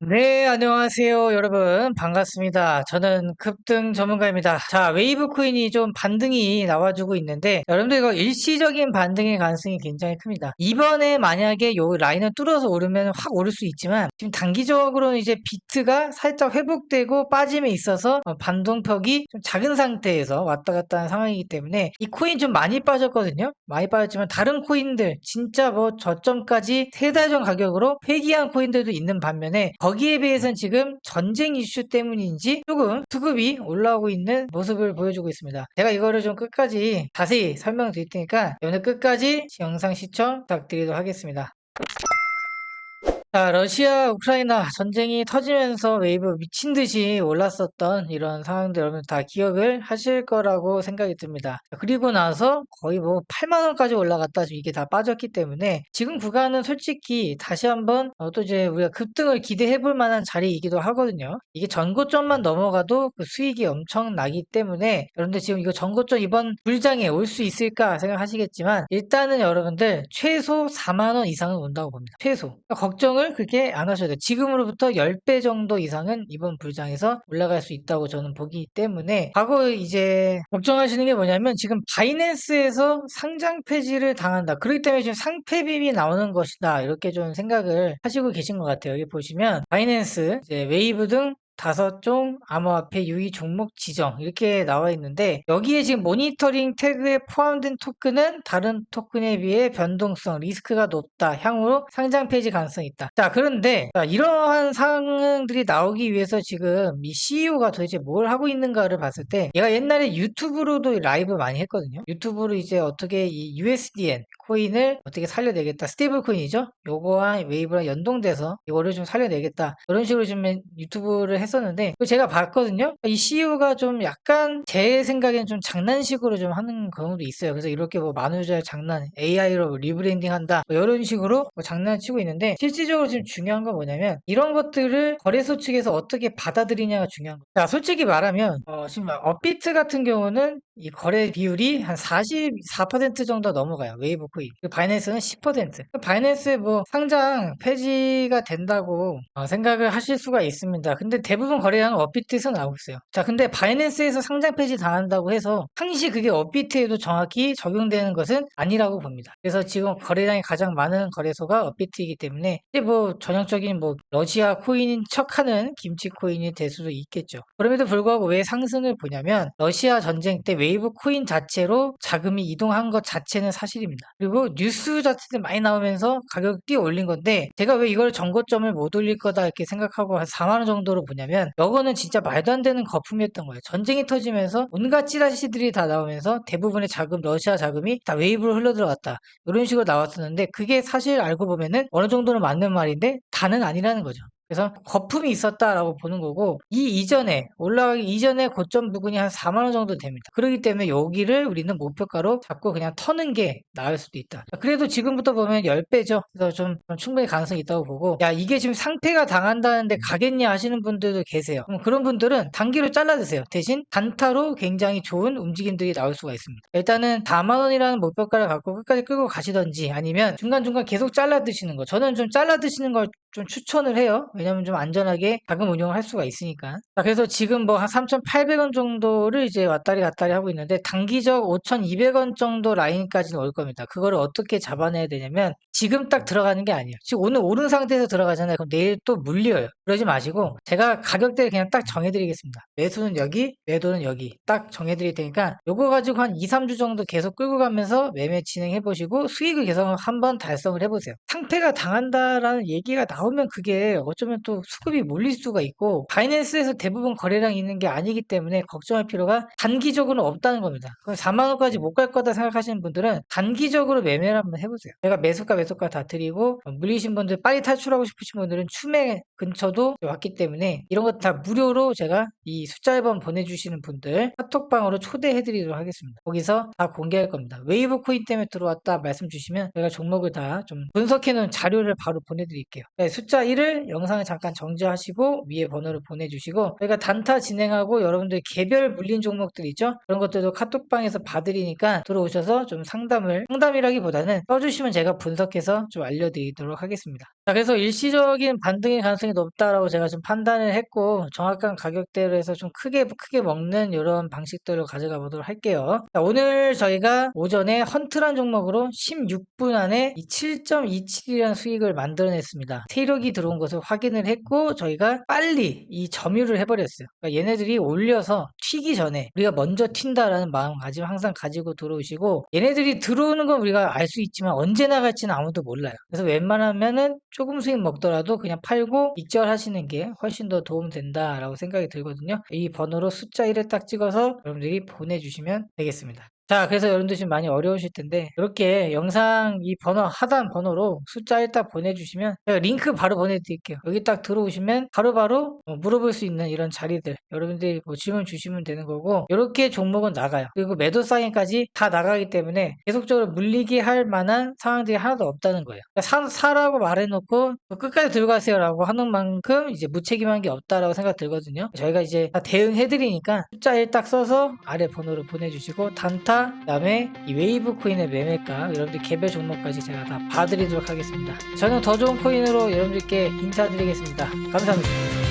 네, 안녕하세요, 여러분. 반갑습니다. 저는 급등 전문가입니다. 자, 웨이브 코인이 좀 반등이 나와주고 있는데, 여러분들 이거 일시적인 반등의 가능성이 굉장히 큽니다. 이번에 만약에 요 라인을 뚫어서 오르면 확 오를 수 있지만, 지금 단기적으로는 이제 비트가 살짝 회복되고 빠짐에 있어서 어, 반동폭이 좀 작은 상태에서 왔다 갔다 하는 상황이기 때문에, 이 코인 좀 많이 빠졌거든요? 많이 빠졌지만, 다른 코인들, 진짜 뭐 저점까지 세 달 전 가격으로 회귀한 코인들도 있는 반면에, 거기에 비해서는 지금 전쟁 이슈 때문인지 조금 수급이 올라오고 있는 모습을 보여주고 있습니다. 제가 이거를 좀 끝까지 자세히 설명드릴 테니까 오늘 끝까지 영상 시청 부탁드리도록 하겠습니다. 자, 러시아 우크라이나 전쟁이 터지면서 웨이브 미친 듯이 올랐었던 이런 상황들 여러분 다 기억을 하실 거라고 생각이 듭니다. 그리고 나서 거의 뭐 8만 원까지 올라갔다 이게 다 빠졌기 때문에 지금 구간은 솔직히 다시 한번 어, 또 이제 우리가 급등을 기대해 볼 만한 자리이기도 하거든요. 이게 전고점만 넘어가도 그 수익이 엄청 나기 때문에 여러분들 지금 이거 전고점 이번 불장에 올 수 있을까 생각하시겠지만 일단은 여러분들 최소 4만 원 이상은 온다고 봅니다. 최소. 그러니까 걱정 을 그렇게 안 하셔도 돼요. 지금으로부터 10배 정도 이상은 이번 불장에서 올라갈 수 있다고 저는 보기 때문에 과거 이제 걱정하시는 게 뭐냐면 지금 바이낸스에서 상장 폐지를 당한다. 그렇기 때문에 지금 상폐빔이 나오는 것이다. 이렇게 좀 생각을 하시고 계신 것 같아요. 여기 보시면 바이낸스, 이제 웨이브 등 다섯 종 암호 화폐 유의 종목 지정 이렇게 나와 있는데 여기에 지금 모니터링 태그에 포함된 토큰은 다른 토큰에 비해 변동성 리스크가 높다. 향후로 상장 폐지 가능성이 있다. 자 그런데 자, 이러한 상황들이 나오기 위해서 지금 이 CEO가 도대체 뭘 하고 있는가를 봤을 때 얘가 옛날에 유튜브로도 라이브 많이 했거든요. 유튜브로 이제 어떻게 이 USDN 코인을 어떻게 살려내겠다. 스테이블 코인이죠. 요거와 웨이브랑 연동돼서 이거를 좀 살려내겠다. 이런 식으로 좀 유튜브를 했었는데 제가 봤거든요. 이 CEO가 좀 약간 제 생각엔 좀 장난식으로 좀 하는 경우도 있어요. 그래서 이렇게 뭐 만우절 장난, AI로 리브랜딩 한다. 뭐 이런 식으로 뭐 장난치고 있는데 실질적으로 지금 중요한 건 뭐냐면 이런 것들을 거래소 측에서 어떻게 받아들이냐가 중요한 거예요. 자, 솔직히 말하면 어, 지금 업비트 같은 경우는 이 거래 비율이 한 44% 정도 넘어가요. 웨이브 코인. 그 바이낸스는 10%. 그 바이낸스 뭐 상장 폐지가 된다고 어, 생각을 하실 수가 있습니다. 근데 대부분 거래량은 업비트에서 나오고 있어요. 자, 근데 바이낸스에서 상장 폐지 당한다고 해서 항시 그게 업비트에도 정확히 적용되는 것은 아니라고 봅니다. 그래서 지금 거래량이 가장 많은 거래소가 업비트이기 때문에 이제 뭐 전형적인 뭐 러시아 코인인 척하는 김치 코인이 될 수도 있겠죠. 그럼에도 불구하고 왜 상승을 보냐면 러시아 전쟁 때 웨이브 코인 자체로 자금이 이동한 것 자체는 사실입니다. 그리고 뉴스 자체도 많이 나오면서 가격이 올린 건데 제가 왜 이걸 정고점을 못 올릴 거다 이렇게 생각하고 한 4만 원 정도로 보냐면 이거는 진짜 말도 안 되는 거품이었던 거예요. 전쟁이 터지면서 온갖 찌라시들이 다 나오면서 대부분의 자금 러시아 자금이 다 웨이브로 흘러 들어갔다. 이런 식으로 나왔었는데 그게 사실 알고 보면은 어느 정도는 맞는 말인데 다는 아니라는 거죠. 그래서 거품이 있었다라고 보는 거고 이 이전에 올라가기 이전에 고점 부근이 한 4만 원 정도 됩니다. 그렇기 때문에 여기를 우리는 목표가로 잡고 그냥 터는 게 나을 수도 있다. 그래도 지금부터 보면 10배죠. 그래서 좀, 좀 충분히 가능성이 있다고 보고 야 이게 지금 상태가 당한다는데 가겠냐 하시는 분들도 계세요. 그런 분들은 단기로 잘라드세요. 대신 단타로 굉장히 좋은 움직임들이 나올 수가 있습니다. 일단은 4만 원이라는 목표가를 갖고 끝까지 끌고 가시던지 아니면 중간중간 계속 잘라 드시는 거. 저는 좀 잘라 드시는 걸 좀 추천을 해요. 왜냐면 좀 안전하게 자금 운용을 할 수가 있으니까. 자, 그래서 지금 뭐 한 3,800원 정도를 이제 왔다리 갔다리 하고 있는데 단기적 5,200원 정도 라인까지는 올 겁니다. 그거를 어떻게 잡아내야 되냐면 지금 딱 들어가는 게 아니에요. 지금 오늘 오른 상태에서 들어가잖아요. 그럼 내일 또 물려요. 그러지 마시고 제가 가격대를 그냥 딱 정해드리겠습니다. 매수는 여기, 매도는 여기 딱 정해드릴 테니까 요거 가지고 한 2, 3주 정도 계속 끌고 가면서 매매 진행해 보시고 수익을 계속 한번 달성을 해보세요. 상태가 당한다라는 얘기가 나오면 그게 어쩌면 또 수급이 몰릴 수가 있고 바이낸스에서 대부분 거래량이 있는 게 아니기 때문에 걱정할 필요가 단기적으로 없다는 겁니다. 4만 원까지 못 갈 거다 생각하시는 분들은 단기적으로 매매를 한번 해보세요. 제가 매수가 매수가 다 드리고 물리신 분들 빨리 탈출하고 싶으신 분들은 추매 근처도 왔기 때문에 이런 것 다 무료로 제가 이 숫자 앨범 보내주시는 분들 카톡방으로 초대해드리도록 하겠습니다. 거기서 다 공개할 겁니다. 웨이브 코인 때문에 들어왔다 말씀 주시면 제가 종목을 다 좀 분석해 놓은 자료를 바로 보내드릴게요. 네, 숫자 1을 영상 영상 잠깐 정지하시고 위에 번호를 보내주시고 저희가 단타 진행하고 여러분들 개별 물린 종목들 있죠? 그런 것들도 카톡방에서 봐드리니까 들어오셔서 좀 상담을 상담이라기보다는 써주시면 제가 분석해서 좀 알려드리도록 하겠습니다. 자, 그래서 일시적인 반등의 가능성이 높다라고 제가 좀 판단을 했고 정확한 가격대로 해서 좀 크게 크게 먹는 이런 방식들을 가져가 보도록 할게요. 자, 오늘 저희가 오전에 헌트란 종목으로 16분 안에 7.27이라는 수익을 만들어냈습니다. 세력이 들어온 것을 확인 을 했고 저희가 빨리 이 점유를 해버렸어요. 그러니까 얘네들이 올려서 튀기 전에 우리가 먼저 튄다라는 마음가짐 항상 가지고 들어오시고 얘네들이 들어오는 건 우리가 알 수 있지만 언제 나갈지는 아무도 몰라요. 그래서 웬만하면은 조금 수익 먹더라도 그냥 팔고 익절하시는 게 훨씬 더 도움 된다라고 생각이 들거든요. 이 번호로 숫자 1을 딱 찍어서 여러분들이 보내주시면 되겠습니다. 자, 그래서 여러분들 지금 많이 어려우실 텐데, 이렇게 영상 이 번호, 하단 번호로 숫자 1딱 보내주시면, 링크 바로 보내드릴게요. 여기 딱 들어오시면 바로바로 뭐 물어볼 수 있는 이런 자리들, 여러분들이 뭐 질문 주시면 되는 거고, 이렇게 종목은 나가요. 그리고 매도 사인까지 다 나가기 때문에 계속적으로 물리게 할 만한 상황들이 하나도 없다는 거예요. 그러니까 사, 사라고 말해놓고 끝까지 들고 가세요 라고 하는 만큼 이제 무책임한 게 없다라고 생각 들거든요. 저희가 이제 다 대응해드리니까 숫자 1 딱 써서 아래 번호로 보내주시고, 단타, 그 다음에 이 웨이브 코인의 매매가 여러분들 개별 종목까지 제가 다 봐드리도록 하겠습니다. 저는 더 좋은 코인으로 여러분들께 인사드리겠습니다. 감사합니다.